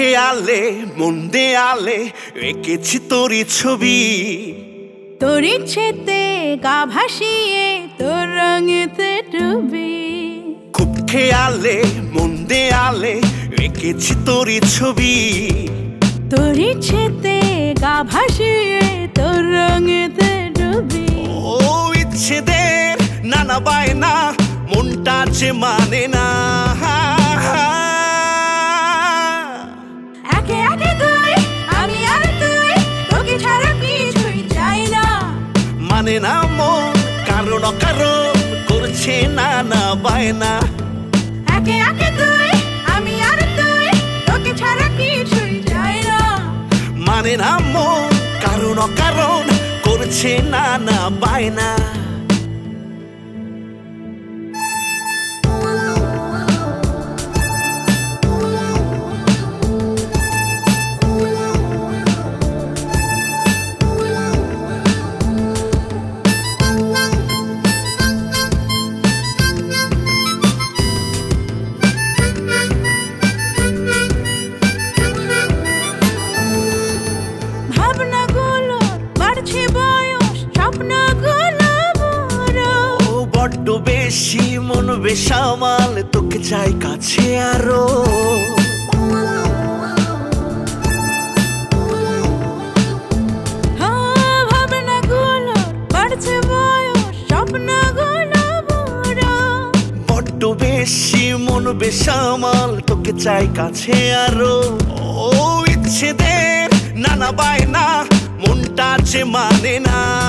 খেয়ালে মন দেয়ালে এঁকেছি তোরই ছবি। তোর ইচ্ছেতে গা ভাসিয়ে তোর রঙেতে ডুবি। খুব খেয়ালে মন দেয়ালে এঁকেছি তোরই ছবি। তোর ইচ্ছেতে গা ভাসিয়ে তোর রঙেতে ডুবি। ও ইচ্ছেদের নানা বায়না মনটা যে মানে না। মন না কারণ করছে না বায়না। একে একে তুই আমি আর তুই তোকে ছাড়া কিছুই চাই না। মানে না মন কারণ কারণ করছে নানা বায়না। বেশি মন বেসামাল তোকে চাই কাছে আরও। বড্ড বেশি মন বেসামাল তোকে চাই কাছে আরও। ও ইচ্ছেদের নানা বায়না মনটা যে মানে না।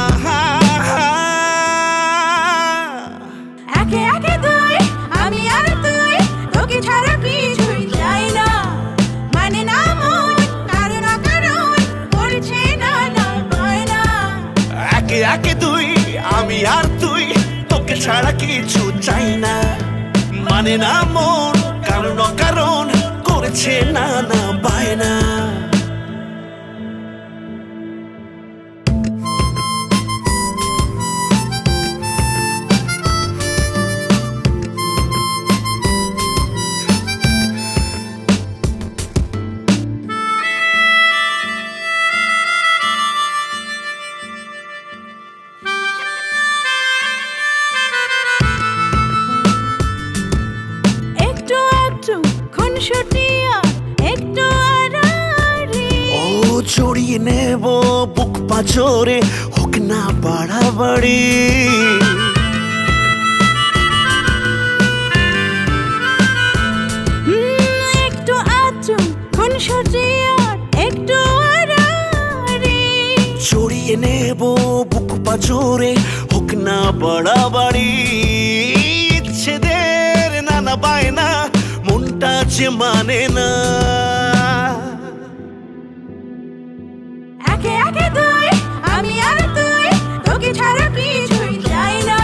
একে দুই আমি আর তুই, তোকে ছাড়া কিছু চাই না। মানে না মন, কারণ কারণ করেছে না না বায়না। একটু ও জড়িয়ে নেব বুক পাচরে হোক না বাড়াবাড়ি। একটু আচু খুনসুটিয়া একটু জড়িয়ে নেব বুক পাচরে হোক না বাড়াবাড়ি। যে মানে না। একে একে তুই আমি আর তুই তোকে ছাড়া কিছুই চাই না।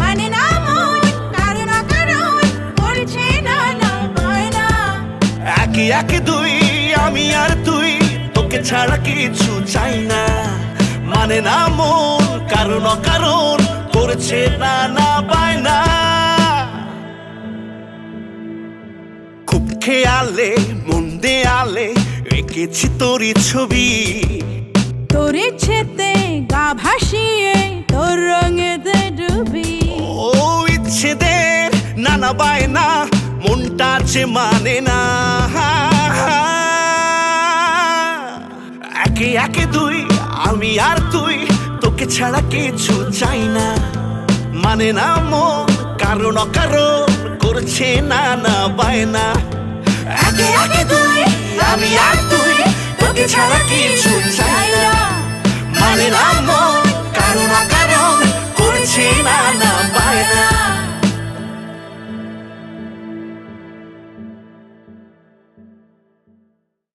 মানে না মন কারণ কারণ করছে না না বায়না একে একে দুই আমি আর তুই তোকে ছাড়া কিছু চাই না। মানে না মন কারণ কারণ করছে না না বায়না খুব খেয়ালে মন দেয়ালে এঁকেছি তোরই ছবি। তোর ইচ্ছেতে গা ভাসিয়ে তোর রঙেতে ডুবি। ও ইচ্ছেদের নানা বায়না মনটা যে মানে না। একে একে দুই আমি আর তুই তোকে ছাড়া কিছু চাই না। মানে না মন কারণ কারণ করছে না না বায়না। আগে তুই আমি আর তুই তোকে ছাড়া কিছু চাই না। মানে না মন কারণ